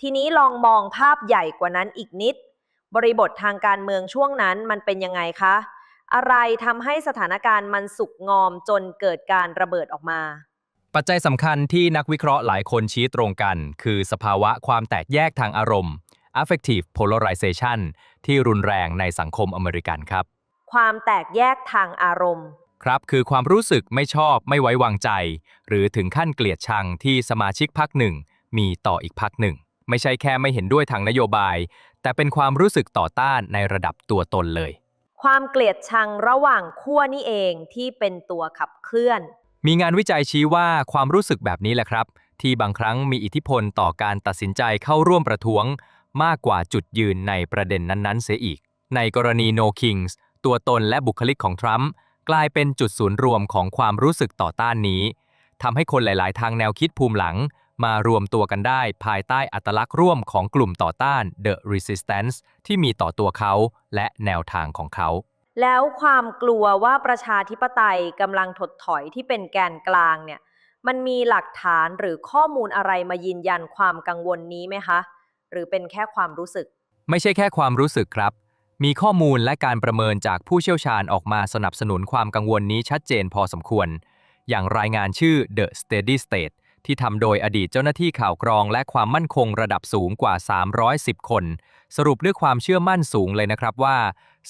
ทีนี้ลองมองภาพใหญ่กว่านั้นอีกนิด บริบททางการเมืองช่วงนั้นมันเป็นยังไงคะ อะไรทำให้สถานการณ์มันสุกงอมจนเกิดการระเบิดออกมา ปัจจัยสำคัญที่นักวิเคราะห์หลายคนชี้ตรงกัน คือสภาวะความแตกแยกทางอารมณ์ affective polarization ที่รุนแรงในสังคมอเมริกันครับ ความแตกแยกทางอารมณ์ ครับคือความรู้สึกไม่ชอบไม่ไว้วางใจ หรือถึงขั้นเกลียดชังที่สมาชิกพรรคหนึ่ง มีต่ออีกพรรคหนึ่ง ไม่ใช่แค่ไม่เห็นด้วยทางนโยบาย แต่เป็นความรู้สึกต่อต้านในระดับตัวตนเลย ความเกลียดชังระหว่างขั้วนี่เองที่เป็นตัวขับเคลื่อน มีงานวิจัยชี้ว่าความรู้สึกแบบนี้แหละครับ ที่บางครั้งมีอิทธิพลต่อการตัดสินใจเข้าร่วมประท้วง มากกว่าจุดยืนในประเด็นนั้นๆ เสียอีก ในกรณี No Kings ตัวตนและบุคลิกของทรัมป์กลายเป็นจุดศูนย์รวมของความรู้สึกต่อต้านนี้ทำให้คนหลาย ๆ ทางแนวคิดภูมิหลัง มารวมตัวกันได้ภายใต้อัตลักษณ์ร่วมของกลุ่มต่อต้าน The Resistance ที่มีต่อตัวเขาและแนวทางของเขา แล้วความกลัวว่าประชาธิปไตยกำลังถดถอยที่เป็นแกนกลางเนี่ย มันมีหลักฐานหรือข้อมูลอะไรมายืนยันความกังวลนี้ไหมคะ หรือเป็นแค่ความรู้สึก ไม่ใช่แค่ความรู้สึกครับ มีข้อมูลและการประเมินจากผู้เชี่ยวชาญออกมาสนับสนุนความกังวลนี้ชัดเจนพอสมควร อย่างรายงานชื่อ The Steady State ที่ทำโดยอดีตเจ้าหน้าที่ข่าวกรองและความมั่นคงระดับสูงกว่า 310 คน สรุปด้วยความเชื่อมั่นสูงเลยนะครับว่า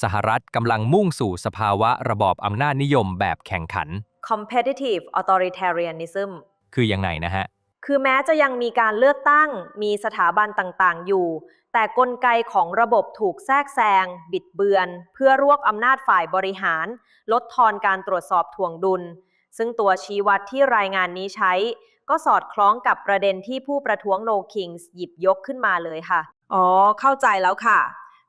สหรัฐกำลังมุ่งสู่สภาวะระบอบอำนาจนิยมแบบแข่งขัน competitive authoritarianism คือยังไงนะฮะ คือแม้จะยังมีการเลือกตั้ง มีสถาบันต่างๆ อยู่ แต่กลไกของระบบถูกแทรกแซง บิดเบือน เพื่อรวบอำนาจฝ่ายบริหาร ลดทอนการตรวจสอบถ่วงดุล ซึ่งตัวชี้วัดที่รายงานนี้ใช้ ก็สอดคล้องกับประเด็นที่ผู้ประท้วงโลคิงส์หยิบยกขึ้นมาเลยค่ะ อ๋อ เข้าใจแล้วค่ะ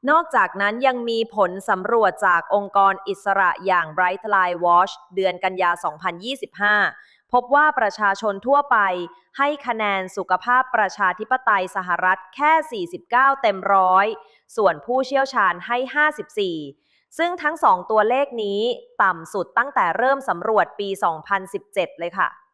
นอกจากนั้นยังมีผลสำรวจจากองค์กรอิสระอย่าง Bright Line Watch เดือนกันยา 2025 พบว่าประชาชนทั่วไปให้คะแนนสุขภาพประชาธิปไตยสหรัฐแค่ 49 เต็มร้อย ส่วนผู้เชี่ยวชาญให้ 54ซึ่งทั้งสองตัวเลขนี้ต่ำสุดตั้งแต่เริ่มสำรวจปี 2017 เลยค่ะ